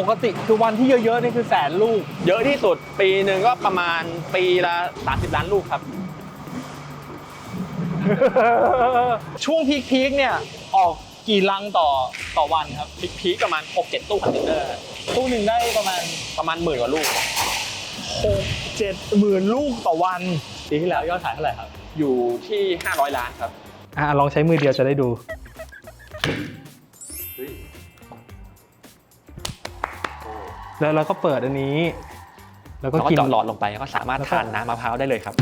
ปกติคือวันที่เยอะๆนี่คือแสนลูก เยอะที่สุดปีหนึ่งก็ประมาณปีละ30 ล้านลูกครับ ช่วงพีคๆเนี่ยออกกี่ลังต่อต่อวันครับพีคๆประมาณ 6-7 ตู้คอนเทนเนอร์ตู้หนึ่งได้ประมาณประมาณหมื่นกว่าลูก 6 7หมื่นลูกต่อวันปีที่แล้วยอดขายเท่าไหร่ครับ อยู่ที่ 500 ล้านครับ อะลองใช้มือเดียวจะได้ดู แล้วเราก็เปิดอันนี้ แล้วก็แล้วก็กิน เจาะหลอดลงไปก็สามารถแล้วก็ทานน้ำมะพร้าวได้เลยครับ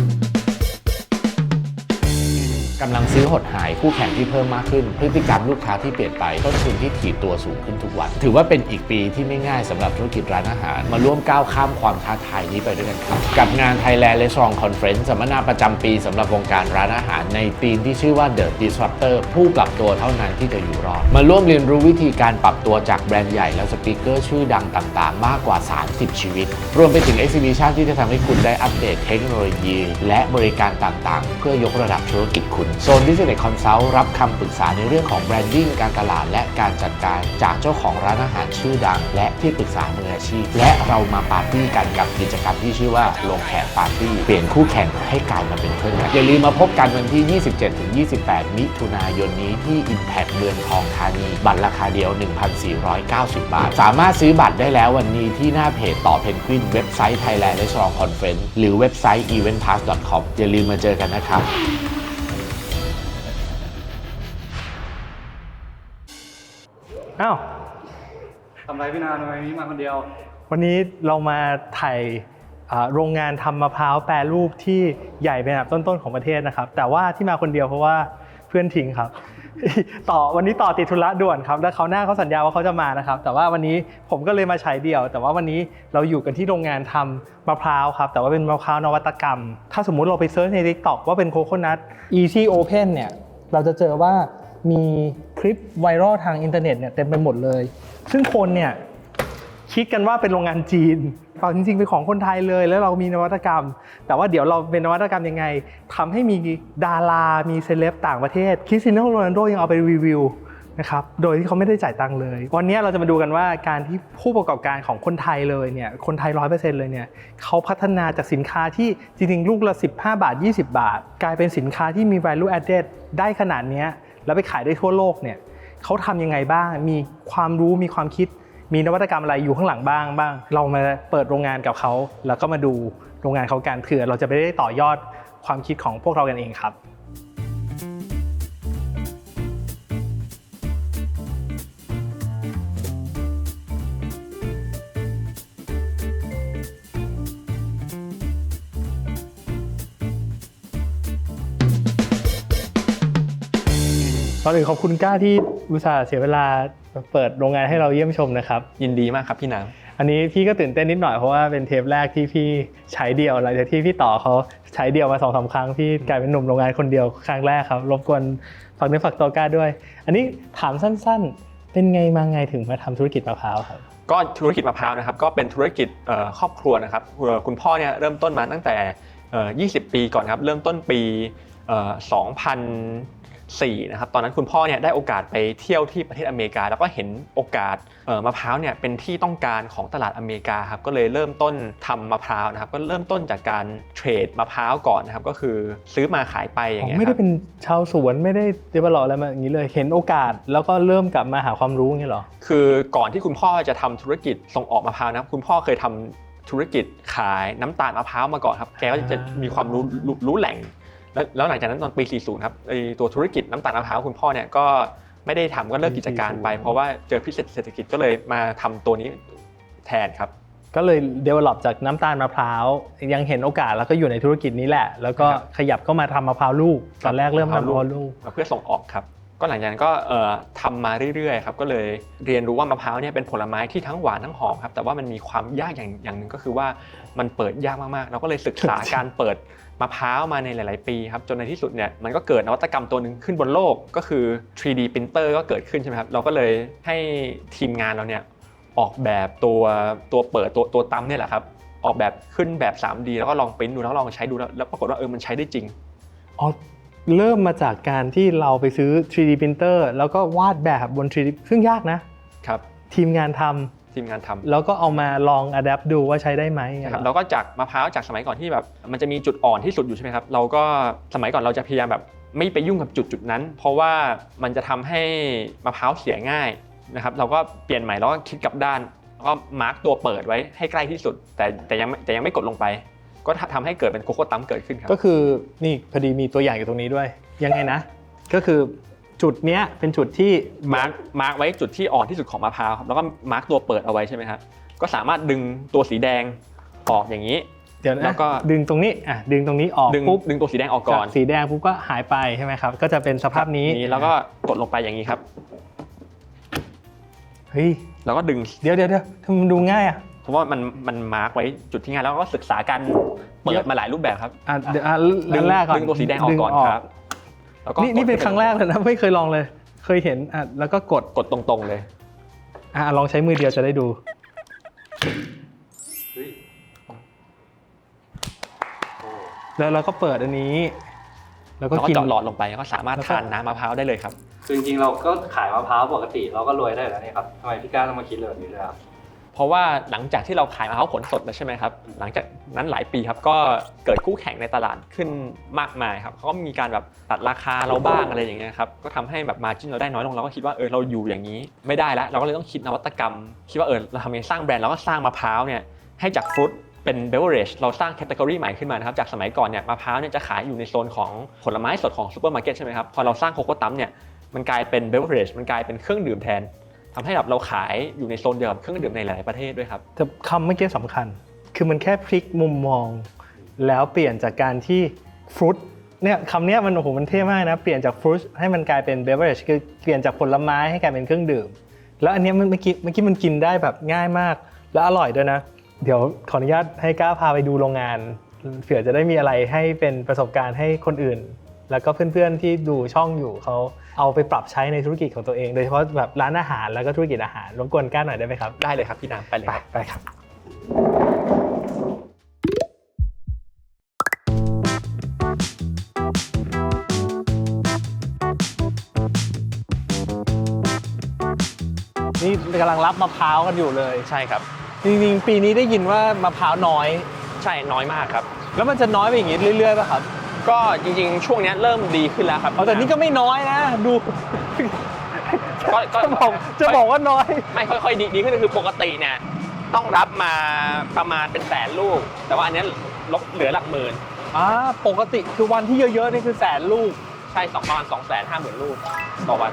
กำลังซื้อหดหายคู่แข่งที่เพิ่มมากขึ้น พฤติกรรมลูกค้าที่เปลี่ยนไปต้นทุนที่ถีบตัวสูงขึ้นทุกวัน ถือว่าเป็นอีกปีที่ไม่ง่ายสำหรับธุรกิจร้านอาหาร มาร่วมก้าวข้ามความท้าทายนี้ไปด้วยกันครับ กับงาน Thailand Restaurant Conference สัมมนาประจำปีสำหรับวงการร้านอาหาร ในธีมที่ชื่อว่า The Disruptor ผู้ปรับตัวเท่านั้นที่จะอยู่รอด มาร่วมเรียนรู้วิธีการปรับตัวจากแบรนด์ใหญ่และสปีกเกอร์ชื่อดังต่างๆ มากกว่า 30 ชีวิต รวมไปถึง Exhibition ที่จะทำให้คุณได้อัปเดตเทคโนโลยี และบริการต่างๆ เพื่อยกระดับธุรกิจคุณโซน Business Consult รับคำปรึกษาในเรื่องของแบรนดิ้งการตลาดและการจัดการจากเจ้าของร้านอาหารชื่อดัง และที่ปรึกษามืออาชีพ และเรามาปาร์ตี้กันกับกิจกรรมที่ชื่อว่าลงแขกปาร์ตี้เปลี่ยนคู่แข่งให้กลายมาเป็นเพื่อนกันอย่าลืมมาพบกันวันที่ 27-28 มิถุนายนนี้ที่ Impact เมืองทองธานี บัตรราคาเดียว 1,490 บาท สามารถซื้อบัตรได้แล้ววันนี้ที่หน้าเพจต่อเพนกวินเว็บไซต์ Thailand Restaurant Conference หรือเว็บไซต์ eventpass.com อย่าลืมมาเจอกันนะครับ อ้าวทำไรพี่นาทำไมนี้มาคนเดียว วันนี้เรามาถ่ายอ่าโรงงานทำมะพร้าวแปรรูปที่ใหญ่เป็นอันดับต้นๆของประเทศนะครับ แต่ว่าที่มาคนเดียวเพราะว่าเพื่อนทิ้งครับ ต่อวันนี้ต่อติดธุระด่วนครับ แล้วเขาวหน้าเขาสัญญาว่าเขาจะมานะครับ แต่ว่าวันนี้ผมก็เลยมาใช้เดี่ยว แต่ว่าวันนี้เราอยู่กันที่โรงงานทำมะพร้าวครับ แต่ว่าเป็นมะพร้าวนวัตกรรม ถ้าสมมุติเราไปเซิร์ชใน TikTok ว่าเป็นโคโคนัท Easy Open เนี่ย เราจะเจอว่ามี คลิปไวรัลทางอินเทอร์เน็ตเนี่ยเต็มไปหมดเลย ซึ่งคนเนี่ยคิดกันว่าเป็นโรงงานจีนเปล่าจริงๆ เป็นของคนไทยเลย แล้วเรามีนวัตกรรม แต่ว่าเดี๋ยวเราเป็นนวัตกรรมยังไงทำให้มีดารา มีเซเลบต่างประเทศคริสตียโนโรนัลโดยังเอาไปรีวิวนะครับ โดยที่เขาไม่ได้จ่ายตังค์เลย วันนี้เราจะมาดูกันว่าการที่ผู้ประกอบการของคนไทยเลยเนี่ย คนไทยร้อยเปอร์เซ็นต์เลยเนี่ยเขาพัฒนาจากสินค้าที่จริงๆ ลูกละ 15 บาท 20 บาท กลายเป็นสินค้าที่มี value added ได้ขนาดนี้ แล้วไปขายได้ทั่วโลกเนี่ยเขาทำยังไงบ้าง มีความรู้มีความคิด มีนวัตกรรมอะไรอยู่ข้างหลังบ้างบ้าง เรามาเปิดโรงงานกับเขาแล้วก็มาดูโรงงานเขากันเผื่อเราจะไปได้ต่อยอดความคิดของพวกเรากันเองครับ อนอื่นขอบคุณกล้าที่อุตส่าห์เสียเวลาเปิดโรงงานให้เราเยี่ยมชมนะครับ ยินดีมากครับพี่นางอันนี้พี่ก็ตื่นเต้นนิดหน่อยเพราะว่าเป็นเทปแรกที่พี่ใช้เดียวหลังจากที่พี่ต่อเขาใช้เดียวมาสองสามครั้งพี่กลายเป็นหนุ่มโรงงานคนเดียวครั้งแรกครับรบกวนฝากเนื้อฝากตัวกล้าด้วย อันนี้ถามสั้นๆ เป็นไงมาไงถึงมาทำธุรกิจมะพร้าวครับก็ธุรกิจมะพร้าวนะครับก็เป็นธุรกิจเอ่อครอบครัวนะครับเอ่อคุณพ่อเนี่ยเริ่มต้นมาตั้งแต่เอ่อ20 ปีก่อนครับเริ่มต้นปีเอ่อ2004นะครับตอนนั้นคุณพ่อเนี่ยได้โอกาสไปเที่ยวที่ประเทศอเมริกา แล้วก็เห็นโอกาสเอ่อมะพร้าวเนี่ยเป็นที่ต้องการของตลาดอเมริกาครับก็เลยเริ่มต้นทำมะพร้าวนะครับก็เริ่มต้นจากการเทรดมะพร้าวก่อนนะครับก็คือซื้อมาขายไปอย่างเงี้ยไม่คได้รับเป็นชาวสวนไม่ได้เดเวลลอปอะไรมาอย่างนี้เลยเห็นโอกาสแล้วก็เริ่มกลับมาหาความรู้อย่างนี้เหรอคือก่อนที่คุณพ่อจะทำธุรกิจส่งออกมะพร้าวนะครับคุณพ่อเคยทำธุรกิจขายน้ำตาลมะพร้าวมาก่อนครับ แกก็จะมีความรู้รู้รู้แหล่ง แล้วแล้วหลังจากนั้นตอนปี 40 ครับไอตัวธุรกิจน้ำตาลมะพร้าวคุณพ่อเนี่ยก็ไม่ได้ทำก็เลิกกิจการไป เพราะว่าเจอพิษเศรษฐกิจก็เลยมาทำตัวนี้แทนครับ ก็เลย develop จากน้ำตาลมะพร้าว ยังเห็นโอกาสแล้วก็อยู่ในธุรกิจนี้แหละ แล้วก็ครับขยับเข้ามาทำมะพร้าวลูก ตอนแรกเริ่มทำมะมะพพร้าวร้าวลูลูกกเพื่อส่งออกครับ ก็หลังจากนั้นก็เอ่อทำมาเรื่อยๆครับก็เลยเรียนรู้ว่ามะพร้าวเนี่ยเป็นผลไม้ที่ทั้งหวานทั้งหอมครับแต่ว่ามันมีความยากอย่างอย่างหนึ่งก็คือว่ามันเปิดยากมากๆเราก็เลยศึกษาการเปิดมะพร้าวมาในหลาย ๆ ปีครับจนในที่สุดเนี่ยมันก็เกิดนวัตกรรมตัวหนึ่งขึ้นบนโลกก็คือ 3D printer ก็เกิดขึ้นใช่ไหมครับเราก็เลยให้ทีมงานเราเนี่ยออกแบบตัวตัวเปิดตัวตัวตั้มเนี่ยแหละครับออกแบบขึ้นแบบ 3D แล้วก็ลองปริ้นดูแล้วลองใช้ดูแล้วแล้วปรากฏว่าเออมันใช้ได้จริงอ๋อ เริ่มมาจากการที่เราไปซื้อ 3D printer แล้วก็วาดแบบบน 3D ซึ่งยากนะครับ ทีมงานททีมงานทำแล้วก็เอามาลองอัดแอปดูว่าใช้ได้ไหมนะครับเราก็จากมะพร้าวจากสมัยก่อนที่แบบ มันจะมีจุดอ่อนที่สุดอยู่ใช่ไหมครับ เราก็สมัยก่อนเราจะพยายามแบบไม่ไปยุ่งกับจุดจุดนั้น เพราะว่ามันจะทำให้มะพร้าวเสียง่ายนะครับ เราก็เปลี่ยนใหม่แล้วก็คิดกลับด้านแล้วก็มาร์กตัวเปิดไว้ให้ใกล้ที่สุด แต่แต่ยังไม่แต่ยังไม่กดลงไป ก็ทำให้เกิดเป็นโคโค่ตัมเกิดขึ้นครับ ก็คือนี่พอดีมีตัวอย่างอยู่ตรงนี้ด้วย ยังไงนะ ก็คือจุดเนี้ยเป็นจุดที่มาร์กมาร์กไว้จุดที่อ่อนที่สุดของมะพร้าวครับแล้วก็มาร์กตัวเปิดเอาไว้ใช่ไหมครับก็สามารถดึงตัวสีแดงออกอย่างนี้เดี๋ยวนะแล้วก็ดึงตรงนี้อะดึงตรงนี้ออกดึงปุ๊บดึงตัวสีแดงออกก่อนจากสีแดงปุ๊บก็หายไปใช่ไหมครับก็จะเป็นสภาพนี้แล้วก็กดลงไปอย่างนี้ครับเฮ้ยแล้วก็ดึงเดี๋ยวเดี๋ยวเดี๋ยวทำไมมันดูง่ายอะเพ ราะว่ามันมันมาร์กไว้จุดที่ง่ายแล้วก็ศึกษาการเปิดมาหลายรูปแบบครับอะเดี๋ยวอะดึอังนแรกก่อนดึงตัวสีแดงออกก่อนดึครับแล้วก็นี่นี่เป็นกดครั้งแรกเลยนะไม่เคยลองเลย เคยเห็นอะแล้วก็กดกดตรงๆเลยอะลองใช้มือเดียวจะได้ดูแล้วเราก็เปิดอันนี้ แล้วก็แล้วก็กินเจาะหลอดลงไปก็สามารถแล้วก็ทานน้ำมะพร้าวได้เลยครับคือจริงๆเราก็ขายมะพร้าวปกติเราก็รวยได้แล้วนี่ครับทำไมพี่ก้าต้องมาคิดเรื่องนี้ด้วยครับเพ ราะว่าหลังจากที่เราขายมะพร้าวผลสดแล้วใช่ไหมครับ หลังจากนั้นหลายปีครับก็เกิดคู่แข่งในตลาดขึ้นมากมายครับเขาก็มีการแบบตัดราคาเราบ้างอะไรอย่างเงี้ยครับก็ทำให้แบบมาจิ้นเราได้น้อยลงเราก็คิดว่าเออเราอยู่อย่างนี้ไม่ได้แล้ว เราก็เลยต้องคิดนวัตกรรม คิดว่าเออเราทำยังไงสร้างแบรนด์เราก็สร้างมะพร้าวเนี่ยให้จากฟรุตเป็นเบเวอร์เรจเราสร้างแคตตากรีใหม่ขึ้นมานะครับจากสมัยก่อนเนี่ยมะพร้าวเนี่ยจะขายอยู่ในโซนของผลไม้สดของซูเปอร์มาร์เก็ตใช่ไหมครับพอเราสร้างโคโค่ตัมเนี่ยมันกลายเป็นเบเวอร์เรจมันกลายเป็นเครื่องดื่มแทน ทำให้แบบเราขายอยู่ในโซนเดียวกับเครื่องดื่มในหลาย ๆ ประเทศด้วยครับแต่คำเมื่อกี้สำคัญ คือมันแค่พลิกมุมมอง แล้วเปลี่ยนจากการที่ฟรุตเนี่ยคำเนี้ยมันโอ้โหมันเท่มากนะ เปลี่ยนจากฟรุตให้มันกลายเป็นเบเวอร์เรจคือเปลี่ยนจากผลไม้ให้กลายเป็นเครื่องดื่ม แล้วอันเนี้ยมันเมื่อกี้เมื่อกี้มันกินได้แบบง่ายมาก และอร่อยด้วยนะ เดี๋ยวขออนุญาตให้ก้าวพาไปดูโรงงานเผื่อจะได้มีอะไรให้เป็นประสบการณ์ให้คนอื่น แล้วก็เพื่อนๆที่ดูช่องอยู่เขาเอาไปปรับใช้ในธุรกิจของตัวเอง โดยเฉพาะแบบร้านอาหารแล้วก็ธุรกิจอาหารรบกวนก้าวหน่อยได้ไหมครับ ได้เลยครับพี่น้ำไปเลยไปครับไปครับนี่กำลังรับมะพร้าวกันอยู่เลยใช่ครับจริงๆปีนี้ได้ยินว่ามะพร้าวน้อย ใช่น้อยมากครับ แล้วมันจะน้อยไปอย่างนี้เรื่อยๆป่ะครับ ก็จริงๆ ช่วงเนี้ยเริ่มดีขึ้นแล้วครับเอาแต่นี่ก็ไม่น้อยนะ ดู ก็ก็จะบอกจะบอกว่าน้อย ไม่ค่อยๆดีดีขึ้นคือปกติเนี่ยต้องรับมาประมาณเป็นแสนลูก แต่ว่าอันเนี้ยลดเหลือหลักหมื่นอ่าปกติคือวันที่เยอะๆนี่คือแสนลูก ใช่สองประมาณสองแสนห้าหมื่นลูกต่อวัน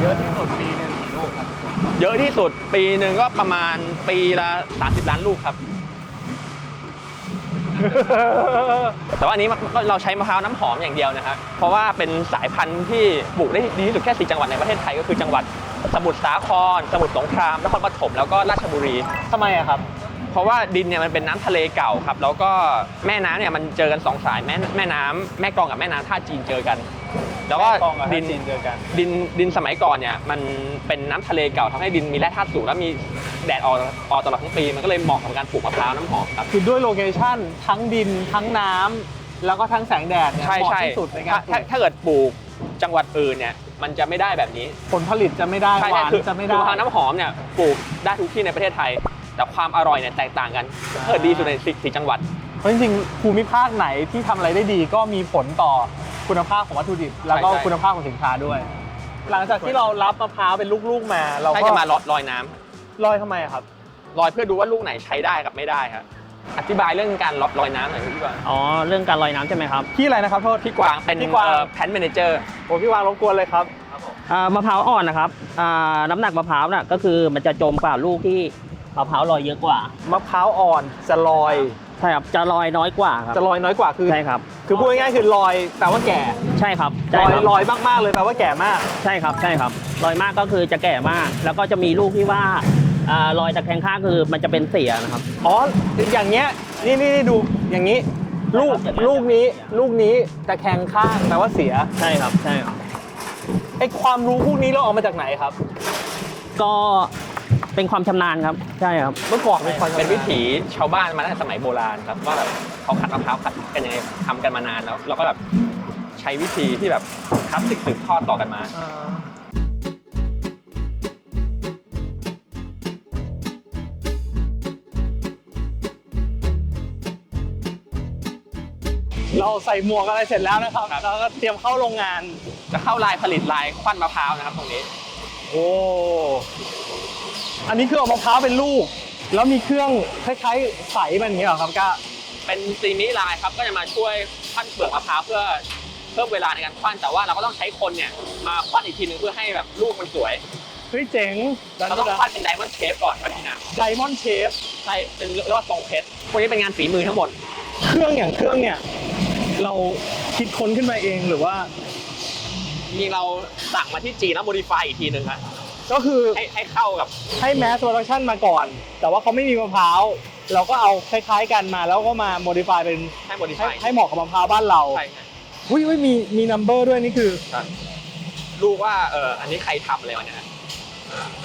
เยอะที่สุดปีนึงกี่ลูกครับ เยอะที่สุดปีหนึ่งก็ประมาณปีละ30ล้านลูกครับ แต่ว่าอันนี้มันเราใช้มะพร้าวน้ำหอมอย่างเดียวนะครับเพราะว่าเป็นสายพันธุ์ที่ปลูกได้ดีที่สุดแค่สี่จังหวัดในประเทศไทยก็คือจังหวัดสมุทรสาคร สมุทรสงครามนครปฐมแล้วก็ราชบุรีทำไมอะครับ เพราะว่าดินเนี่ยมันเป็นน้ำทะเลเก่าครับ แล้วก็แม่น้ำเนี่ยมันเจอกันสองสายแม่แม่น้ำแม่กลองกับแม่น้ำท่าจีนเจอกัน แล้วก็แม่กลองกับท่าดินจีนเจอกัน ดินดินสมัยก่อนเนี่ยมันเป็นน้ำทะเลเก่าทำให้ดินมีแร่ธาตุสูงแล้วมีแดดออกออกตลอดทั้งปีมันก็เลยเหมาะกับการปลูกมะพร้าวน้ำหอมครับคือด้วยโลเคชั่นทั้งดินทั้งน้ำแล้วก็ทั้งแสงแดดเนี่ยใช่เหมาะใช่ที่สุดในกาถ้ารปลูถ้ากถ้าเกิดปลูกจังหวัดอื่นเนี่ยมันจะไม่ได้แบบนี้ผลผลิตจะไม่ได้ใช่หวานคือจะไม่คืได้อมะพร้าวน้ำหอมเนี่ยปลูกได้ทุกที่ในประเทศไทย แต่ความอร่อยเนี่ยแตกต่างกันถ้าเกิดดีสุดในสี่สี่จังหวัด เพราะจริงๆภูมิภาคไหนที่ทำอะไรได้ดีก็มีผลต่อ คุณภาพของวัตถุดิบ แล้วก็ใช่ใช่ คุณภาพของสินค้าด้วย หลังจากที่เรารับมะพร้าวเป็นลูกๆมาเราให้ก็จะมาลอยลอยน้ำลอยทำไมอะครับ ลอยเพื่อดูว่าลูกไหนใช้ได้กับไม่ได้ครับอธิบายเรื่องการลอยน้ำหน่อยพี่กวางอ๋อ เรื่องการลอยน้ำใช่ไหมครับพี่อะไรนะครับโทษพี่กวางเป็นพี่กวางแพนเมนเจอร์ โอ้พี่วางรบกวนเลยครับ อ่ามะพร้าวอ่อนนะครับอ่าน้ำหนักมะพร้าวน่ะก็คือมันจะจมกว่าลูกที่มะพร้าวลอยเยอะกว่า มะพร้าวอ่อนจะลอย ใช่ครับจะลอยน้อยกว่าครับจะลอยน้อยกว่าคือใช่ครับ คือพูดง่ายๆคือลอยแปลว่าแก่ใช่ครับลใช่อยครับลอยมากๆเลยแปลว่าแก่มาก ใช่ครับใช่ครับลอยมากก็คือจะแก่มาก แล้วก็จะมีลูกที่ว่าอ่าลอยตะแคงข้างคือมันจะเป็นเสียนะครับ อ๋อ อย่างเงี้ย นี่นี่นี่ดู อย่างนี้ ลูก ครับ ลูกนี้ ลูกนี้ตะแคงข้างแปลว่าเสีย ใช่ครับใช่ครับ ไอความรู้พวกนี้เราเอามาจากไหนครับ ก็ เป็นความชำนาญครับ ใช่ครับ เมื่อก่อนเป็นวิถีชาวบ้านมาตั้งแต่สมัยโบราณครับว่าแบบเขาขัดมะพร้าวขัดกันยังไงทำกันมานานแล้วเราก็แบบใช้วิธีที่แบบคัดสืบทอดต่อกันมา เราใส่หมวกอะไรเสร็จแล้วนะครับเราก็เตรียมเข้าโรงงาน จะเข้าลายผลิตลายควันมะพร้าวนะครับตรงนี้ โอ้ อันนี้คือเอามะพร้าวเป็นลูก แล้วมีเครื่องคล้ายๆใสมันอย่างเงี้ยเหรอครับก้าเป็นซีมิลายครับก็จะมาช่วยควันเปลือกมะพร้าวเพื่อเพิ่มเวลาในการควันแต่ว่าเราก็ต้องใช้คนเนี่ยมาควันอีกทีนึงเพื่อให้แบบลูกมันสวยเฮ้ยเจ๋งเราต้องควันเป็นไดมอนด์เชฟก่อนครับพี่นะไดมอนด์เชฟใช่เป็นเรียกว่าทรงเพชรพวกนี้เป็นงานฝีมือทั้งหมด เครื่องอย่างเครื่องเนี่ยเราคิดค้นขึ้นมาเองหรือว่าจริงๆเราสั่งมาที่จีนแล้วโมดิฟายอีกทีนึงครับ ก็คือให้ให้เข้ากับให้แมสโปรดักชันมาก่อน แต่ว่าเขาไม่มีมะพร้าว เราก็เอาคล้ายๆกันมาแล้วก็มาโมดิฟายเป็นให้โมดิให้ฟายให้เหมาะกับมะพร้าวบ้านเราใช่ครับอุ้ยอุ้ยมีมีนัมเบอร์ด้วยนี่คือลูกว่าเอออันนี้ใครทำอะไรวะเนี่ย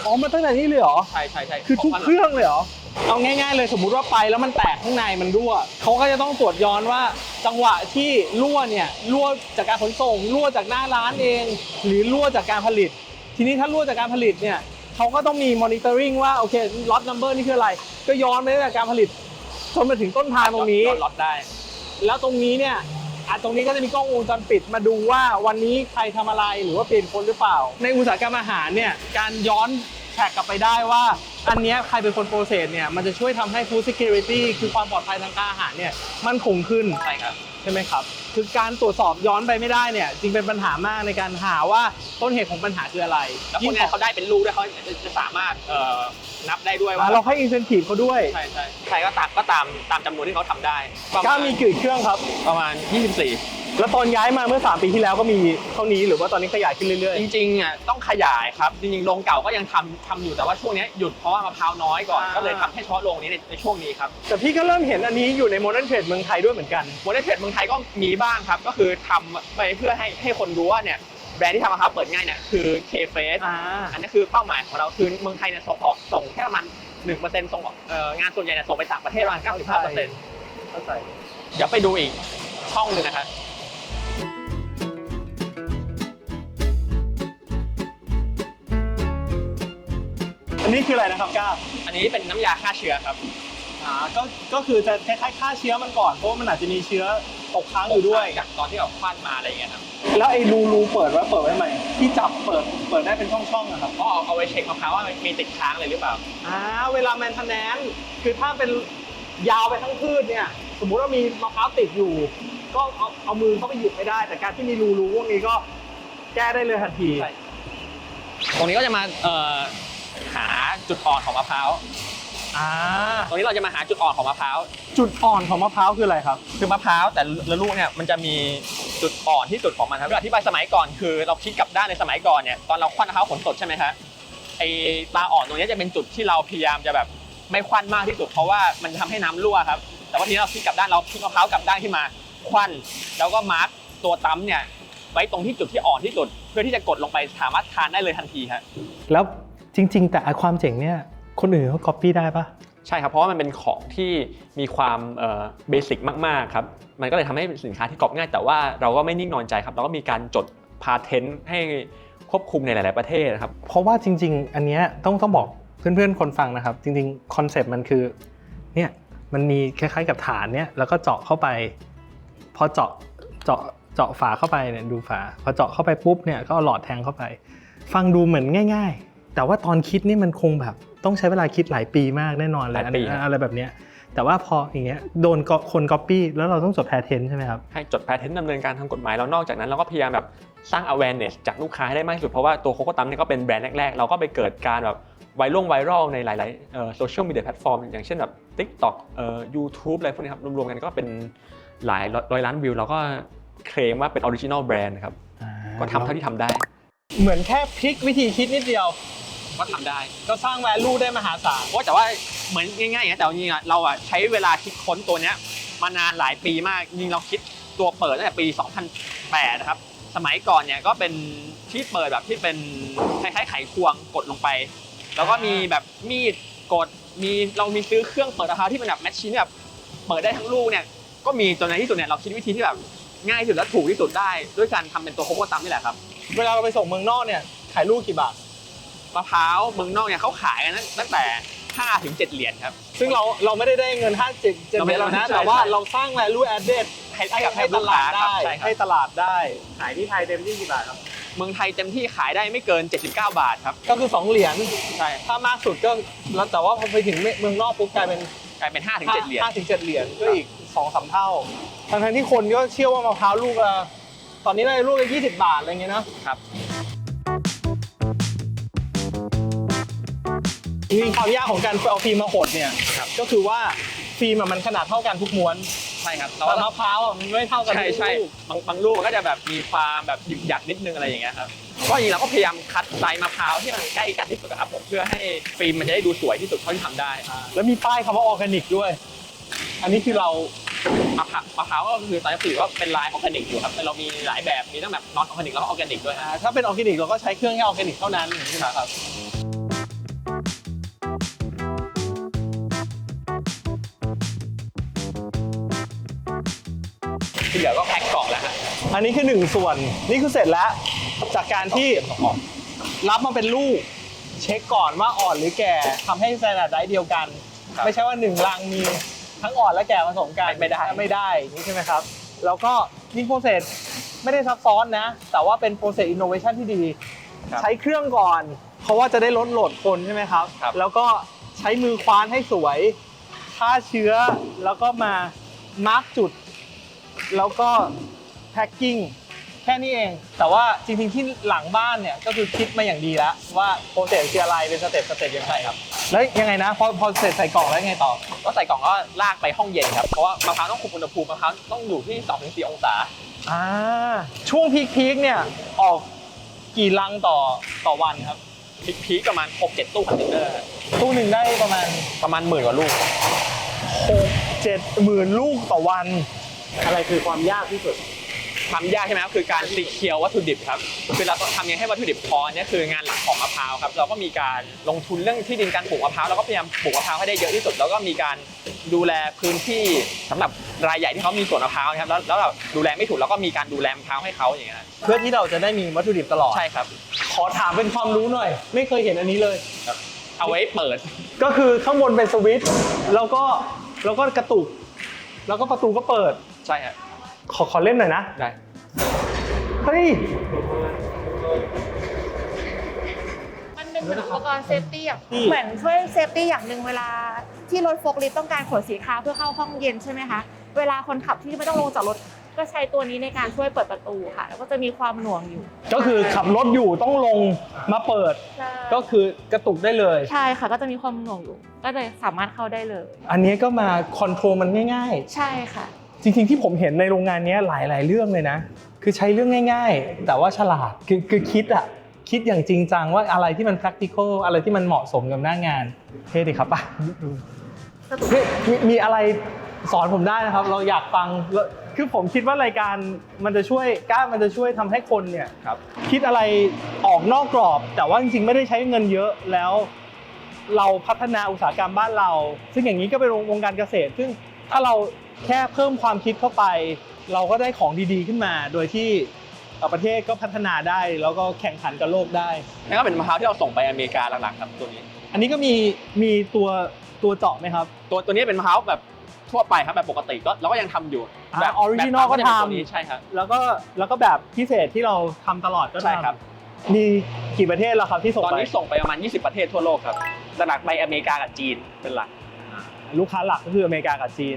อ๋อมาตั้งแต่นี่เลยเหรอ ใช่ใช่ใช่คือทุกเครื่องเลยเหรอ เอาง่ายๆเลยสมมุติว่าไปแล้วมันแตกข้างในมันรั่วเขาก็จะต้องตรวจย้อนว่าจังหวะที่รั่วเนี่ยรั่วจากการขนส่งรั่วจากหน้าร้านเอง หรือรั่วจากการผลิต ทีนี้ถ้ารั่วจากการผลิตเนี่ยเขาก็ต้องมีมอนิเตอร์ริงว่าโอเคล็อตนัมเบอร์นี่คืออะไร ก็ย้อนไปตั้งแต่การผลิตจนมาถึงต้นทางตรงนี้ ย้อล็อตได้ แล้วตรงนี้เนี่ยอะตรงนี้ก็จะมีกล้องวงจรปิดมาดูว่าวันนี้ใครทำอะไรหรือว่าเปลี่ยนคนหรือเปล่า ในอุตสาหกรรมอาหารเนี่ยการย้อนแท็กกลับไปได้ว่า อันเนี้ยใครเป็นคนโปรเซสเนี่ยมันจะช่วยทำให้ food security คือความปลอดภัยทางการอาหารเนี่ยมันคงขึ้นใช่ครับใช่ไหมครับ คือการตรวจสอบย้อนไปไม่ได้เนี่ยจริงเป็นปัญหามากในการหาว่าต้นเหตุของปัญหาคืออะไรแล้วคนงานเขาได้เป็นลูกด้วยเขาจะสามารถเอ่อนับได้ด้วยอะว่าเราให้ incentive เขาด้วยใช่ใช่ใครก็ตามก็ตามตามจำนวนที่เขาทำได้ประก้ามาณมีกี่เครื่องครับ ประมาณ 24 แล้วตอนย้ายมาเมื่อ 3 ปีที่แล้วก็มีเท่านี้หรือว่าตอนนี้ขยายขึ้นเรื่อยจริงๆอะต้องขยายครับจริงๆโรงเก่าก็ยังทำทำอยู่แต่ว่าช่วงนี้หยุดเพราะว่ามะพร้าวน้อยก่อนอ่าก็เลยทำให้เฉพาะโรงนี้ในในช่วงนี้ครับๆ แต่พี่ก็เริ่มเห็นอันนี้อยู่ในโมเดิร์นเทรดเมืองไทยด้วยเหมือนกัน โมเดลเทรดเมืองไทยก็มีบ้างครับ ก็คือทำไปเพื่อให้ให้คนรู้ว่าเนี่ยแบรนด์ที่ทำมะพร้าวเปิดง่ายเนี่ยคือ k f a c e อ่าอันนี้คือเป้าหมายของเราคือเมืองไทยเนี่ยส่งออกส่งแค่ประมาณหนึ่งเปอร์เซ็นต์ส่งออกเอ่องานส่วนใหญ่เนี่ยส่งไปต่างประเทศประมาณเก้าสิบห้าเปอร์เซ็นต์ เข้าใจ เดี๋ยวไปดูอีกช่องหนึ่งนะครับ อันนี้คืออะไรนะครับก้าอันนี้เป็นน้ำยาฆ่าเชื้อครับอ่าก็ก็คือจะคล้ายๆฆ่าเชื้อมันก่อนเพราะว่ามันอาจจะมีเชื้อตกค้างอยู่ด้วย จากตอนที่เราควันมาอะไรอย่างเงี้ยครับแล้วไอ้รูรูเปิดไว้เปิดไว้ใหม่ที่จับเปิดเปิดได้เป็นช่องๆอะครับ ก็เอาเอาไว้เช็คมะพร้าวว่ามันมีติดค้างอะไรหรือเปล่าอ่าเวลาแมนเทนแนนคือถ้าเป็นยาวไปทั้งพืชเนี่ย สมมุติว่ามีมะพร้าวติดอยู่ ก็เอาเอามือเข้าไปหยิบไม่ได้ แต่การที่มีรูรูพวกนี้ก็แก้ได้เลยทันทีใช่ตรงนี้ก็จะมาเอ่อ หาจุดอ่อนของมะพร้าวอ่าตรงนี้เราจะมาหาจุดอ่อนของมะพร้าวจุดอ่อนของมะพร้าวคืออะไรครับ คือมะพร้าวแต่ละลูกเนี่ยมันจะมีจุดอ่อนที่สุดของมันครับอธิบายสมัยก่อนคือ เราคิดกลับด้านในสมัยก่อนเนี่ยตอนเราควันมะพร้าวขนสดใช่ไหมครับไอ้ตาอ่อนตรงนี้จะเป็นจุดที่เราพยายามจะแบบไม่ควันมากที่สุดเพราะว่ามันจะทำให้น้ำรั่วครับ แต่ว่าทีนี้เราคิดกลับด้านเราพลิกมะพร้าวกลับด้านขึ้นมาควันแล้วก็มาร์กตัวตั้มเนี่ยไว้ตรงที่จุดที่อ่อนที่สุด เพื่อที่จะกดลงไปสามารถทานได้เลยทันทีครับแล้ว จริง ๆ แต่ไอ้ความเจ๋งเนี่ยคนอื่นเขา copy ได้ปะใช่ครับ เพราะว่ามันเป็นของที่มีความเบสิกมากๆครับ มันก็เลยทำให้เป็นสินค้าที่กรอบง่าย แต่ว่าเราก็ไม่นิ่งนอนใจครับ เราก็มีการจดพาเทนต์ให้ควบคุมในหลาย ๆ ประเทศนะครับ เพราะว่าจริง ๆ อันเนี้ยต้องต้องบอกเพื่อน ๆ คนฟังนะครับ จริง ๆ คอนเซปต์มันคือเนี่ยมันมีคล้ายๆกับฐานเนี่ยแล้วก็เจาะเข้าไป พอเจาะเจาะเจาะฝาเข้าไปเนี่ยดูฝา พอเจาะเข้าไปปุ๊บเนี่ยก็เอาหลอดแทงเข้าไป ฟังดูเหมือนง่ายๆ แต่ว่าตอนคิดนี่มันคงแบบต้องใช้เวลาคิดหลายปีมากแน่นอนเลยหลายปีอันอะไรแบบเนี้ยแต่ว่าพออย่างเงี้ยโดนก็คนก๊อปปี้แล้วเราต้องจดแพทเทนใช่ไหมครับ ให้จดแพทเทนต์ดำเนินการทางกฎหมายแล้วนอกจากนั้นเราก็พยายามแบบสร้าง awareness จากลูกค้าให้ได้มากที่สุด เพราะว่าตัวโคโค่ตัมเนี่ยก็เป็นแบรนด์แรก ๆ เราก็ไปเกิดการแบบไวรัลไวรัลในหลายๆโซเชียลมีเดียแพลตฟอร์มอย่างเช่นแบบ TikTok เอ่อ YouTube อะไรพวกนี้ครับรวมๆกันก็เป็นหลายร้อยล้านวิวแล้วก็เคลมว่าเป็นออริจินอลแบรนด์ครับก็ทำเท่าที่ทำได้ เหมือนแค่พลิกวิธีคิดนิดเดียว ก็ทำได้ ก็สร้าง value ได้มหาศาลโอ้แต่ว่าเหมือนง่ายๆอย่างนี้ยแต่จริงๆอะเราอะใช้เวลาคิดค้นตัวเนี้ยมานานหลายปีมากจริงๆเราคิดตัวเปิดตั้งแต่ปี 2008 นะครับ สมัยก่อนเนี่ยก็เป็นที่เปิดแบบที่เป็นคล้ายๆไขควงกดลงไป แล้วก็มีแบบมีดกดมีเรามีซื้อเครื่องเปิดมะพร้าที่เป็นแบบแมชชีนแบบเปิดได้ทั้งลูกเนี่ยก็มีจนในที่สุดเนี่ยเราคิดวิธีที่แบบง่ายที่สุดและถูกที่สุดได้ ด้วยการทำเป็นตัวโคโค่ตัมนี่แหละครับ เวลาเราไปส่งเมืองนอกเนี่ยขายลูกกี่บาท มะพร้าวเมืองนอกเนี่ยเขาขายกันตั้งแต่5ถึง7เหรียญครับ ซึ่งเราเราไม่ได้ได้เงิน5 7 7เราไม่เดือนแล้วนะใช่แต่ว่าใช่เราสร้าง value added ให้ให้กับให้ลูกค้าครับใช่ครับให้ตลาดได้ ขายที่ไทยเต็มที่กี่บาทครับ เมืองไทยเต็มที่ขายได้ไม่เกิน 79 บาทครับ ก็คือ 2 เหรียญใช่ถ้ามากสุดก็แล้วแต่ว่าพอไปถึงเมืองนอกปุ๊บกลายเป็นกลายเป็น5ถึง7เหรียญห้าถึงเจ็ดเหรียญก็อีกสองสามเท่า ทั้งทั้งๆที่คนก็เชื่อว่ามะพร้าวลูกละตอนนี้ได้ลูกละยี่สิบบาทอะไรเงี้ยเนอะครับ จริงๆความยากของการเอาฟิล์มมาหดเนี่ยก็คือว่าฟิล์มอะมันขนาดเท่ากันทุกม้วนใช่ครับแต่แต่มะว่าพร้าวอะมันไม่เท่ากันใช่ทุกใช่ลูก บางบางลูกมันก็จะแบบมีความแบบหยึกหยักนิดนึงอะไรอย่างเงี้ยครับก็จริงๆเราก็พยายามคัดไซส์มะพร้าวที่มันใกล้กันที่สุดอะครับผมเพื่อให้ฟิล์มมันจะได้ดูสวยที่สุดเท่าที่ทำได้แล้วมีป้ายคำว่าออร์แกนิกด้วย อันนี้คือเรามะพร้าวมะพร้าวก็คือตอนนี้ถือว่าเป็นลายออร์แกนิกอยู่ครับแต่เรามีหลายแบบมีทั้งแบบนอนออร์แกนิกแล้วก็ออร์แกนิกด้วยอ่าถ้าเป็นออร์แกนิกเราก็ใช้เครื่องแค่ออร์แกนิกเท่านั้นใช่ไหมครับ ที่เหลือก็แพ็คกล่องแล้วฮะอันนี้คือหนึ่งส่วน นี่คือเสร็จแล้ว จากการที่รับมาเป็นลูก เช็คก่อนว่าอ่อนหรือแก่ทำให้สแตนดาร์ดไดเดียวกัน ครับไม่ใช่ว่าหนึ่งรังมีทั้งอ่อนและแก่ผสมกันไม่ได้ ไม่ได้อย่างนี้ใช่ไหมครับ แล้วก็ยิ่งโปรเซสไม่ได้ซับซ้อนนะ แต่ว่าเป็นโปรเซสอินโนเวชันที่ดี ครับใช้เครื่องก่อน เพราะว่าจะได้ลดโหลดคนใช่ไหมครับ ครับ แล้วก็ใช้มือคว้านให้สวยฆ่าเชื้อแล้วก็มามาร์กจุด แล้วก็แพ็คกิ้งแค่นี้เอง แต่ว่าจริงๆที่หลังบ้านเนี่ยก็คือคิดมาอย่างดีแล้ว ว่าโปรเซสคืออะไรเป็นสเต็ปสเต็ปยังไงครับแล้วยังไงนะพอพอเสร็จใส่กล่องแล้วยังไงต่อ ก็ใส่กล่องก็ลากไปห้องเย็นครับเพราะว่ามะพร้าวต้องคุมอุณหภูมิมะพร้าวต้องอยู่ที่2-4องศาอ่าช่วงพีคพีคๆเนี่ยออกกี่ลังต่อต่อวันครับพีคๆประมาณ6-7ตู้คอนเทนเนอร์ตู้หนึ่งได้ประมาณประมาณหมื่นกว่าลูก6 7หมื่นลูกต่อวัน อะไรคือความยากที่สุด ความยากใช่ไหมครับคือการซีเคียววัตถุดิบครับคือเราต้องทำยังไงให้วัตถุดิบพอเนี่ยคืองานหลักของมะพร้าวครับเราก็มีการลงทุนเรื่องที่ดินการปลูกมะพร้าวเราก็พยายามปลูกมะพร้าวให้ได้เยอะที่สุด แล้วก็มีการดูแลพื้นที่สำหรับรายใหญ่ที่เขามีสวนมะพร้าวนะครับแล้วแล้วเราดูแลไม่ถูกเราก็มีการดูแลมะพร้าวให้เขาอย่างเงี้ยครับเพื่อที่เราจะได้มีวัตถุดิบตลอด ใช่ครับ ขอถามเป็นความรู้หน่อย ไม่เคยเห็นอันนี้เลย เอาไว้เปิด ก็คือข้างบนเป็นสวิตช์แล้วก็แล้วก็กระตุก แล้วก็ประตูก็เปิด ใช่ครับขอขอเล่นหน่อยนะ ได้เฮ้ย มันเป็นเหมือนอุปกรณ์เซฟตี้อย่างนี่เหมือนช่วยเซฟตี้อย่างหนึ่งเวลาที่รถโฟล์คลิฟต์ต้องการขนสินค้าเพื่อเข้าห้องเย็นใช่ไหมคะ เวลาคนขับที่ไม่ต้องลงจากรถ ก็ใช้ตัวนี้ในการช่วยเปิดประตูค่ะ แล้วก็จะมีความหน่วงอยู่ก็คือขับรถอยู่ต้องลงมาเปิด ใช่ก็คือกระตุกได้เลย ใช่ค่ะ ก็จะมีความหน่วงอยู่ ก็เลยสามารถเข้าได้เลย อันนี้ก็มาคอนโทรลมันง่ายใช่ค่ะๆ จริงๆที่ผมเห็นในโรงงานเนี้ยหลาย ๆ เรื่องเลยนะ คือใช้เรื่องง่าย ๆ แต่ว่าฉลาดคือคือคิดอะคิดอย่างจริงจังว่าอะไรที่มัน practical อะไรที่มันเหมาะสมกับหน้างานเท่ดีครับป่ะกระตุกนี่มีมีอะไรสอนผมได้นะครับ เราอยากฟังแล้วคือผมคิดว่ารายการมันจะช่วยกล้ามันจะช่วยทำให้คนเนี่ยครับคิดอะไรออกนอกกรอบ แต่ว่าจริงๆไม่ได้ใช้เงินเยอะแล้ว เราพัฒนาอุตสาหกรรมบ้านเรา ซึ่งอย่างนี้ก็เป็นวงการเกษตร ซึ่งถ้าเรา แค่เพิ่มความคิดเข้าไป เราก็ได้ของดีๆขึ้นมา โดยที่เอ่อประเทศก็พัฒนาได้แล้วก็แข่งขันกับโลกได้นั่นก็เป็นมะพร้าวที่เราส่งไปอเมริกาหลักๆครับตัวนี้ อันนี้ก็มีมีตัวตัวเจาะไหมครับ ตัวตัวนี้เป็นมะพร้าวแบบทั่วไปครับแบบปกติก็เราก็ยังทำอยู่อ่าแบบ original แบบปั๊มจะเป็นก็ทำตัวนี้ใช่ครับแล้วก็แล้วก็แบบพิเศษที่เราทำตลอดก็ใช่ทำครับมีกี่ประเทศแล้วครับที่ส่งตอนไปนี้ส่งไปประมาณ 20 ประเทศทั่วโลกครับหลักๆไปอเมริกากับจีนเป็นหลัก ลูกค้าหลักก็คืออเมริกากับจีน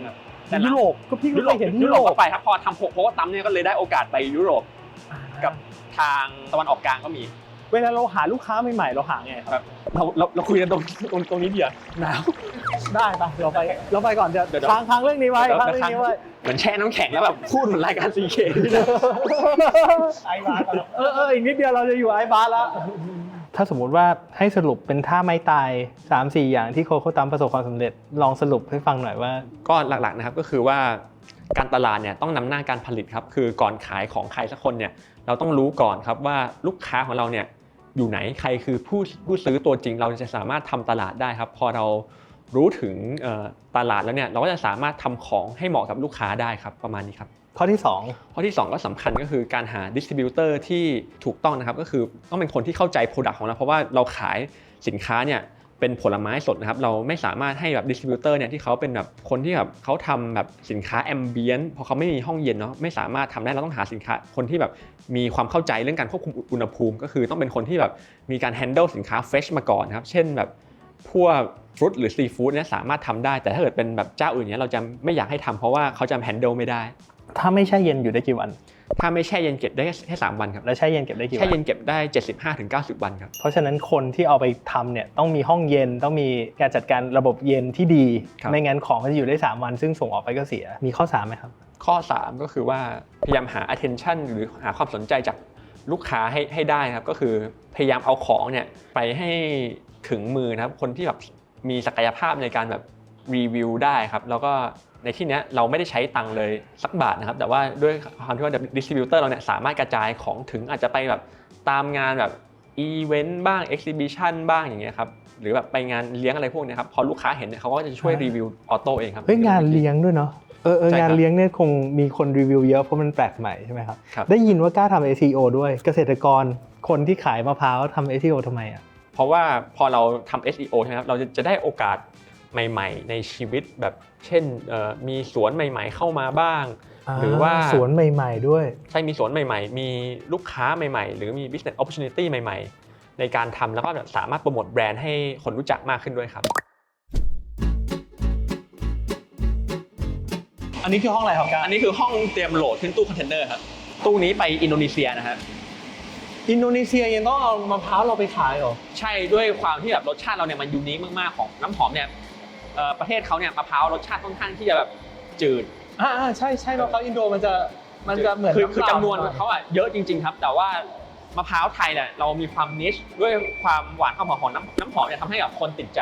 แต่ยุโรปก็พี่ก็เคยเห็นยุยุโรโรปปก็ไปครับพอทำหกเพราะว่าตั้มเนี่ยก็เลยได้โอกาสไปยุโรปกับทางตะวันออกกลางก็มี เวลาเราหาลูกค้าใหม่ๆเราหาไงครับแบบเราเราเราคุยกันตรงตรงตรงนี้เดียวหนาว ได้ปะเราไปเราไปก่อนเดี๋ยวเดี๋ยวค้างค้างเรื่องนี้ไว้เดี๋ยวค้างเรื่องนี้ไว้เหมือนแช่น้ำแข็งแล้วแบบพูดเหมือนรายการซีเค ไอบาร์เออเอออีกนิดเดียวเราจะอยู่ไอบาร์แล้ว ถ้าสมมุติว่าให้สรุปเป็นท่าไม้ตาย 3 4 อย่างที่โคโค่ตัมประสบความสำเร็จลองสรุปให้ฟังหน่อยว่า ก็หลักๆนะครับก็คือว่าการตลาดเนี่ยต้องนำหน้าการผลิตครับคือก่อนขายของใครสักคนเนี่ยเราต้องรู้ก่อนครับว่าลูกค้าของเราเนี่ยอยู่ไหนใครคือผู้ผู้ซื้อตัวจริง เราจะสามารถทำตลาดได้ครับ พอเรารู้ถึงตลาดแล้วเนี่ยเราก็จะสามารถทำของให้เหมาะกับลูกค้าได้ครับประมาณนี้ครับข้อที่ข้อที่ 2 ก็สำคัญก็คือการหาดิสติบิวเตอร์ที่ถูกต้องนะครับ ก็คือต้องเป็นคนที่เข้าใจโปรดักต์ของเรา เพราะว่าเราขายสินค้าเนี่ยเป็นผลไม้สดนะครับ เราไม่สามารถให้แบบดิสติบิวเตอร์เนี่ยที่เขาเป็นแบบคนที่แบบเขาทำแบบสินค้าแอมเบียนพอเขาไม่มีห้องเย็นเนาะไม่สามารถทำได้เราต้องหาสินค้าคนที่แบบมีความเข้าใจเรื่องการควบคุมอุณหภูมิ ก็คือต้องเป็นคนที่แบบมีการ handle สินค้าเฟชมาก่อนครับเช่นแบบพวกฟรุตหรือซีฟู้ดเนี่ยสามารถทำได้ แต่ถ้าเกิดเป็นแบบเจ้าอื่นเนี่ยเราจะไม่อยากให้ทำเพราะว่าเขาจะ handle ไม่ได้ ถ้าไม่แช่เย็นอยู่ได้กี่วัน ถ้าไม่แช่เย็นเก็บได้แค่สามวันครับ แล้วแช่เย็นเก็บได้กี่วัแช่นเย็นเก็บได้75-90วันครับ เพราะฉะนั้นคนที่เอาไปทำเนี่ยต้องมีห้องเย็นต้องมีการจัดการระบบเย็นที่ดีครับไม่งั้นของก็จะอยู่ได้3วัน ซึ่งส่งออกไปก็เสีย มีข้อ3ไหมครับ ข้อ3ก็คือว่าพยายามหา attention หรือหาความสนใจจากลูกค้าให้ให้ได้นะครับ ก็คือพยายามเอาของเนี่ยไปให้ถึงมือนะครับ คนที่แบบมีศักยภาพในการแบบรีวิวได้ครับ แล้วก็ ในที่เนี้ยเราไม่ได้ใช้ตังค์เลยสักบาทนะครับ แต่ว่าด้วยความที่ว่าดิสติบิวเตอร์เราเนี่ยสามารถกระจายของถึงอาจจะไปแบบตามงานแบบอีเวนต์บ้าง e อ h i b i t i o n บ้างอย่างเงี้ยครับหรือแบบไปงานเลี้ยงอะไรพวกเนี้ยครับพอลูกค้าเห็นเนี่ยเขาก็จะช่วยอ่ารีวิวออโต้เองครับเฮ้ยงานเลี้ยงด้วยเนาะเออเออใช่ครับงานเลี้ยงเนี่ยคงมีคนรีวิวเยอะเพราะมันแปลกใหม่ใช่ไหมครับครับได้ยินว่ากล้าทำ SEO ด้วยเกษตรกรคนที่ขายมะพร้าวทำ SEO ทำไมอะเพราะว่าพอเราทำ SEO ใช่ไหมครับเราจะจะได้โอกาส ใหม่ ๆ ในชีวิตแบบเช่นเอ่อมีสวนใหม่ ๆ เข้ามาบ้าง หรือว่าสวนใหม่ ๆ ด้วย ใช่มีสวนใหม่ ๆ มีลูกค้าใหม่ ๆ หรือมี business opportunity ใหม่ ๆ ในการทำแล้วก็แบบสามารถโปรโมทแบรนด์ให้คนรู้จักมากขึ้นด้วยครับ อันนี้คือห้องอะไรครับก้าอันนี้คือห้องเตรียมโหลดขึ้นตู้คอนเทนเนอร์ครับตู้นี้ไปอินโดนีเซียนะฮะอินโดนีเซียยังต้องเอามะพร้าวเราไปขายเหรอ ใช่ด้วยความที่แบบรสชาติเราเนี่ยมันยูนิคมากๆของน้ำหอมเนี่ย เอ่อประเทศเขาเนี่ยมะพร้าวรสชาติค่อนข้างที่จะแบบจืด อ่าใช่ใช่มะพร้าวอินโดมันจะมันจะเหมือนคือน้ำคือเปล่าจำนวนของเขาอะเยอะจริง ๆ ครับ แต่ว่ามะพร้าวไทยเนี่ยเรามีความนิชด้วยความหวานความหอมของน้ำน้ำหอมเนี่ยทำให้กับคนติดใจ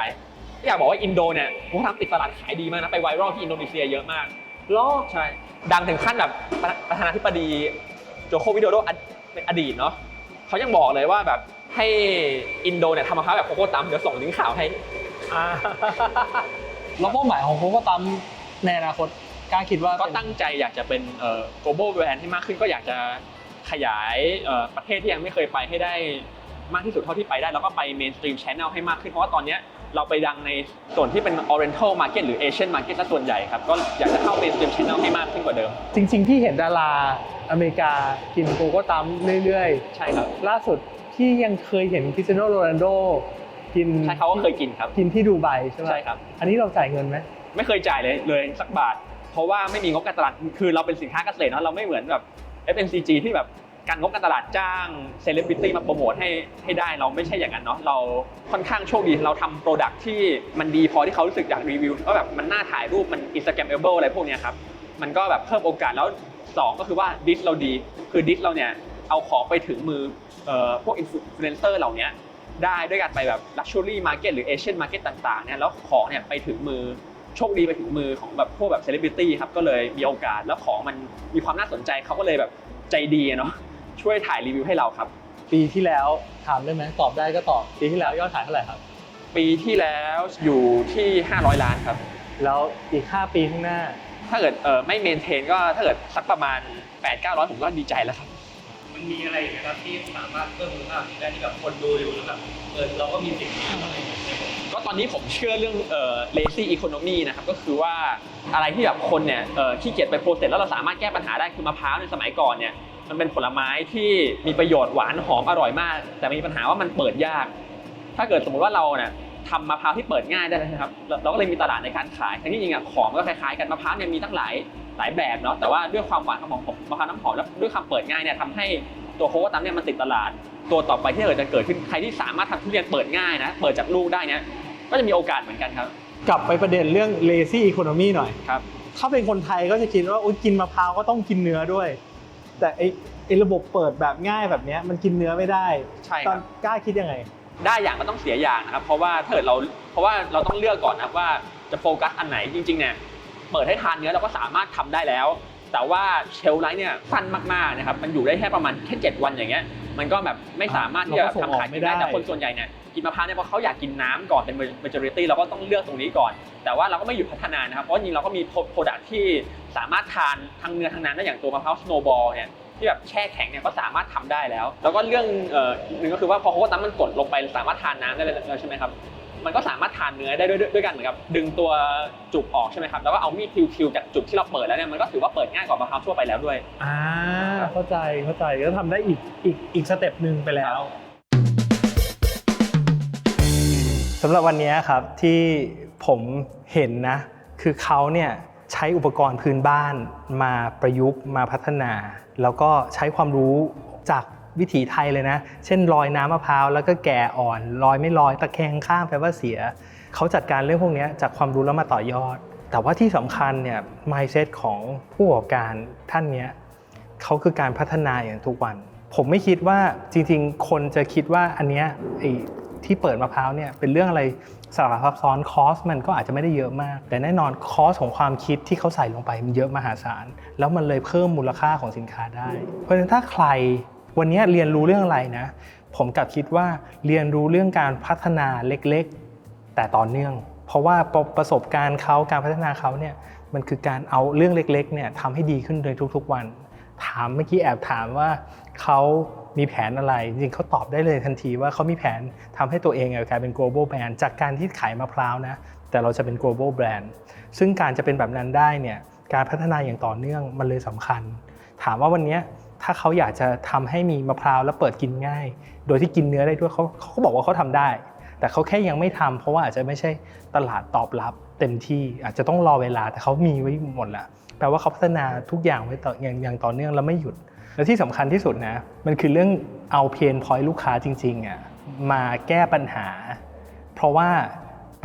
อยากบอกว่าอินโดเนี่ยเขาทำติดตลาดขายดีมากนะไปไวรัลที่อินโดนีเซียเยอะมากล้อใช่ดังถึงขั้นแบบประประธานาธิบดีโจโควิโดโดอดเป็นอดีตเนาะเขายังบอกเลยว่าแบบให้อินโดเนี่ยทำมะพร้าวแบบโคโค่ตัมเดี๋ยวส่งลิงก์ข่าวให้อ่า แล้วเป้าหมายของโคโค่ตัมในอนาคตกล้าคิดว่าก็เป็นตั้งใจอยากจะเป็นเอ่อ global brand ให้มากขึ้นก็อยากจะขยายเอ่อประเทศที่ยังไม่เคยไปให้ได้มากที่สุดเท่าที่ไปได้ แล้วก็ไป mainstream channel ให้มากขึ้น เพราะว่าตอนเนี้ยเราไปดังในส่วนที่เป็น oriental market หรือ asian market ซะส่วนใหญ่ครับ ก็อยากจะเข้า mainstream channel ให้มากขึ้นกว่าเดิม จริงๆ ที่เห็นดาราอเมริกากินโคโค่ตัมเรื่อยใช่ครับๆล่าสุดที่ยังเคยเห็นคริสเตียโนโรนัลโด กินใช่เขาก็เคยกินครับ กินที่ดูไบใช่ไหมใช่ครับ อันนี้เราจ่ายเงินไหมไม่เคยจ่ายเลยเลยสักบาท เพราะว่าไม่มีงบการตลาดคือเราเป็นสินค้าเกษตรเนาะเราไม่เหมือนแบบ FMCG ที่แบบการงบการตลาดจ้างเซเลบริตี้มาโปรโมทให้ให้ได้เราไม่ใช่อย่างนั้นเนาะเราค่อนข้างโชคดีเราทำโปรดักที่มันดีพอที่เขารู้สึกอยากรีวิวว่าแบบมันน่าถ่ายรูปมัน Instagramable อะไรพวกเนี้ยครับมันก็แบบเพิ่มโอกาสแล้ว 2 ก็คือว่าดิสเราดี คือดิสเราเนี่ยเอาของไปถึงมือเอ่อพวกอินฟลูเอนเซอร์เหล่านี้ ได้ด้วยการไปแบบ Luxury Market หรือ Asian Market ต่างๆเนี่ยแล้วของเนี่ยไปถึงมือโชคดีไปถึงมือของแบบพวกแบบเซเลบริตี้ครับก็เลยมีโอกาสแล้วของมันมีความน่าสนใจเขาก็เลยแบบใจดีอะเนาะช่วยถ่ายรีวิวให้เราครับ ปีที่แล้วถามได้ไหมตอบได้ก็ตอบปีที่แล้วยอดขายเท่าไหร่ครับ ปีที่แล้วอยู่ที่ 500 ล้านครับ แล้วอีก 5 ปีข้างหน้า ถ้าเกิดเออไม่เมนเทนก็ถ้าเกิดสักประมาณ 8 9 0 0ผมก็ดีใจแล้วครับ มันมีอะไรอีกไหมครับที่สามารถเพิ่มมูลค่าได้ที่แบบคนดูอยู่แล้วแบบเออเราก็มีสิ่งนี้อะไรอย่างเงี้ยก็ตอนนี้ผมเชื่อเรื่องเอ่อ lazy economy นะครับก็คือว่าอะไรที่แบบคนเนี่ยเอ่อขี้เกียจไปโปรเซสแล้วเราสามารถแก้ปัญหาได้คือมะพร้าวในสมัยก่อนเนี่ยมันเป็นผลไม้ที่มีประโยชน์หวานหอมอร่อยมาก แต่มีปัญหาว่ามันเปิดยาก ถ้าเกิดสมมติว่าเราเนี่ยทำมะพร้าวที่เปิดง่ายได้นะครับเราเราก็เลยมีตลาดในการขายทั้งที่จริงอะของก็คล้ายๆกันมะพร้าวเนี่ยมีตั้งหลาย หลายแบบเนาะแต่ว่าด้วยความหวานของของมะพร้าวน้ำหอมแล้วด้วยความเปิดง่ายเนี่ยทำให้ตัวโคโค่ตัมเนี่ยมันติดตลาด ตัวต่อไปที่เกิดจะเกิดขึ้นใครที่สามารถทำทุเรียนเปิดง่ายนะเปิดจากลูกได้เนี่ยก็จะมีโอกาสเหมือนกันครับ กลับไปประเด็นเรื่อง lazy economy หน่อยครับถ้าเป็นคนไทยก็จะคิดว่าอุ๊ยกินมะพร้าวก็ต้องกินเนื้อด้วย แต่ไอ้ไอ้ระบบเปิดแบบง่ายแบบเนี้ยมันกินเนื้อไม่ได้ใช่ตคอรันบกล้าคิดยังไง ได้อย่างก็ต้องเสียอย่างนะครับเพราะว่าถ้าเกิดเราเพราะว่าเราต้องเลือกก่อนนะครับว่าจะโฟกัสอันไหนจริงๆเนี่ย เปิดให้ทานเนื้อเราก็สามารถทำได้แล้ว แต่ว่าเชลไลท์เนี่ยสั้นมากๆนะครับมันอยู่ได้แค่ประมาณแค่7วันอย่างเงี้ยมันก็แบบไม่สามารถที่จะเราก็ส่งออกทำขายไม่ได้ได้แต่คนส่วนใหญ่เนี่ยกินมะพร้าวเนี่ยเพราะเขาอยากกินน้ำก่อนเป็น majority เราก็ต้องเลือกตรงนี้ก่อน แต่ว่าเราก็ไม่หยุดพัฒนานะครับเพราะจริงๆเราก็มีโปรดักที่สามารถทานทั้งเนื้อทั้งน้ำได้อย่างตัวมะพร้าวสโนบอลเนี่ยที่แบบแช่แข็งเนี่ยก็สามารถทำได้แล้ว แล้วก็เรื่องเอ่อหนึ่งก็คือว่าพอโคโค่ตัมมันกดลงไปสามารถทานน้ำได้เลยใช่ไหมครับ มันก็สามารถทานเนื้อได้ด้วยด้วยด้วยกันเหมือนกับดึงตัวจุกออกใช่ไหมครับแล้วก็เอามีดคิวๆจากจุกที่เราเปิดแล้วเนี่ยมันก็ถือว่าเปิดง่ายกว่ามะพร้าวทั่วไปแล้วด้วย อ่าเข้าใจเข้าใจก็ทำได้อีกอีกอีกสเต็ปหนึ่งไปแล้วสำหรับวันนี้ครับที่ผมเห็นนะ คือเขาเนี่ยใช้อุปกรณ์พื้นบ้านมาประยุกต์มาพัฒนา แล้วก็ใช้ความรู้จาก วิถีไทยเลยนะ เช่นลอยน้ำมะพร้าวแล้วก็แก่อ่อนลอยไม่ลอยตะแคงข้างแปลว่าเสีย เขาจัดการเรื่องพวกนี้จากความรู้แล้วมาต่อยอด แต่ว่าที่สำคัญเนี่ย mindset ของผู้ประกอบการท่านเนี้ยเขาคือการพัฒนาอย่างทุกวัน ผมไม่คิดว่าจริงๆ คนจะคิดว่าอันเนี้ยไอ้ที่เปิดมะพร้าวเนี่ยเป็นเรื่องอะไรสลับซับซ้อนคอสมันก็อาจจะไม่ได้เยอะมาก แต่แน่นอนคอสของความคิดที่เขาใส่ลงไปมันเยอะมหาศาล แล้วมันเลยเพิ่มมูลค่าของสินค้าได้ เพราะฉะนั้นถ้าใคร วันนี้เรียนรู้เรื่องอะไรนะ ผมกลับคิดว่าเรียนรู้เรื่องการพัฒนาเล็กๆ แต่ต่อเนื่อง เพราะว่าประสบการณ์เขาการพัฒนาเขาเนี่ยมันคือการเอาเรื่องเล็กๆเนี่ยทำให้ดีขึ้นโดยทุกๆวัน ถามเมื่อกี้แอบถามว่าเขามีแผนอะไร จริงเขาตอบได้เลยทันทีว่าเขามีแผนทำให้ตัวเองกลายเป็น global brand จากการที่ขายมะพร้าวนะ แต่เราจะเป็น global brand ซึ่งการจะเป็นแบบนั้นได้เนี่ยการพัฒนาอย่างต่อเนื่องมันเลยสำคัญ ถามว่าวันนี้ ถ้าเขาอยากจะทำให้มีมะพร้าวแล้วเปิดกินง่าย โดยที่กินเนื้อได้ด้วยเขาเขาก็บอกว่าเขาทำได้ แต่เขาแค่ยังไม่ทำเพราะว่าอาจจะไม่ใช่ตลาดตอบรับเต็มที่อาจจะต้องรอเวลาแต่เขามีไว้หมดแล้วแปลว่าเขาพัฒนาทุกอย่างไว้ต่ออย่างอย่างต่อเนื่องแล้วไม่หยุด และที่สำคัญที่สุดนะมันคือเรื่องเอาเพนพอยต์ลูกค้าจริงๆอะมาแก้ปัญหา เพราะว่า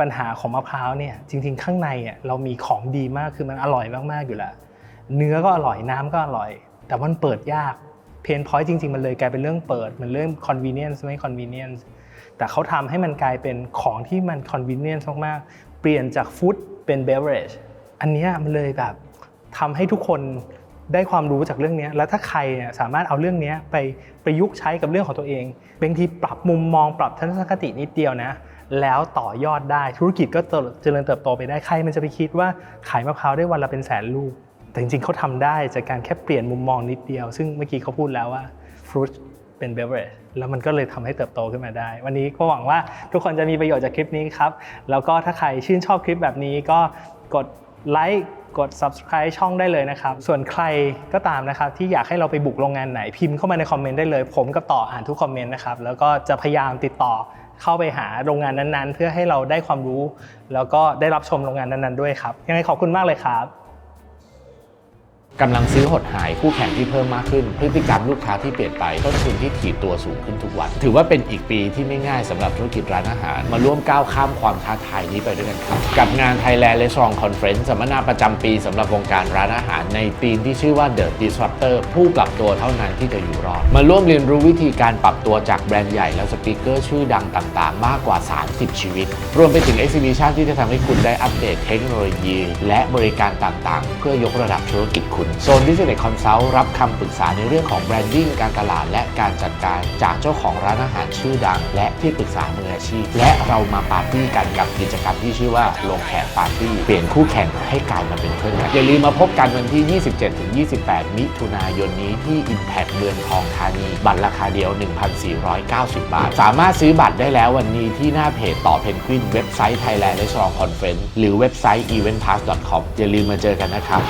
ปัญหาของมะพร้าวเนี่ยจริง ๆ ข้างในอะเรามีของดีมากคือมันอร่อยมากๆอยู่แล้วเนื้อก็อร่อยน้ำก็อร่อย แต่มันเปิดยากเพนพอยต์จริง ๆ มันเลยกลายเป็นเรื่องเปิด มันเรื่อง convenience ไม่ convenience แต่เขาทำให้มันกลายเป็นของที่มัน convenience มากๆเปลี่ยนจากฟู้ดเป็น beverage อันนี้มันเลยแบบทำให้ทุกคนได้ความรู้จากเรื่องนี้แล้วถ้าใครเนี่ยสามารถเอาเรื่องนี้ไปประยุกต์ใช้กับเรื่องของตัวเองบางทีปรับมุมมองปรับทัศนคตินิดเดียวนะ แล้วต่อยอดได้ธุรกิจก็เติบเจริญเติบโตไปได้ใครมันจะไปคิดว่าขายมะพร้าวได้วันละเป็นแสนลูก แต่จริงๆเขาทำได้จากการแค่เปลี่ยนมุมมองนิดเดียว ซึ่งเมื่อกี้เขาพูดแล้วว่าฟรุตเป็นเบเวอร์แล้วมันก็เลยทำให้เติบโตขึ้นมาได้ วันนี้ก็หวังว่าทุกคนจะมีประโยชน์จากคลิปนี้ครับ แล้วก็ถ้าใครชื่นชอบคลิปแบบนี้ก็กดไลค์กด subscribe ช่องได้เลยนะครับ ส่วนใครก็ตามนะครับ ที่อยากให้เราไปบุกโรงงานไหนพิมพ์เข้ามาในคอมเมนต์ได้เลย ผมกับต่ออ่านทุกคอมเมนต์นะครับ แล้วก็จะพยายามติดต่อเข้าไปหาโรงงานนั้นๆ เพื่อให้เราได้ความรู้ แล้วก็ได้รับชมโรงงานนั้นๆด้วยครับยังไงขอบคุณมากเลยครับ กำลังซื้อหดหายคู่แข่งที่เพิ่มมากขึ้น พฤติกรรมลูกค้าที่เปลี่ยนไปต้นทุนที่ถีบตัวสูงขึ้นทุกวัน ถือว่าเป็นอีกปีที่ไม่ง่ายสำหรับธุรกิจร้านอาหาร มาร่วมก้าวข้ามความท้าทายนี้ไปด้วยกันครับ กับงาน Thailand Restaurant Conference สัมมนาประจำปีสำหรับวงการร้านอาหาร ในธีมที่ชื่อว่า The Disruptor ผู้ปรับตัวเท่านั้นที่จะอยู่รอด มาร่วมเรียนรู้วิธีการปรับตัวจากแบรนด์ใหญ่และสปีกเกอร์ชื่อดังต่างๆ มากกว่า 30 ชีวิต รวมไปถึง Exhibition ที่จะทำให้คุณได้อัปเดตเทคโนโลยี และบริการต่างๆ เพื่อยกระดับธุรกิจคุณโซน Business Consult รับคำปรึกษาในเรื่องของแบรนดิ้งการตลาดและการจัดการจากเจ้าของร้านอาหารชื่อดัง และที่ปรึกษามืออาชีพ และเรามาปาร์ตี้กันกับกิจกรรมที่ชื่อว่าลงแขกปาร์ตี้เปลี่ยนคู่แข่งให้กลายมาเป็นเพื่อนกันอย่าลืมมาพบกันวันที่ 27-28 มิถุนายนนี้ที่ Impact เมืองทองธานี บัตรราคาเดียว 1,490 บาท สามารถซื้อบัตรได้แล้ววันนี้ที่หน้าเพจต่อเพนกวินเว็บไซต์ Thailand Restaurant Conference หรือเว็บไซต์ eventpass.com อย่าลืมมาเจอกันนะครับ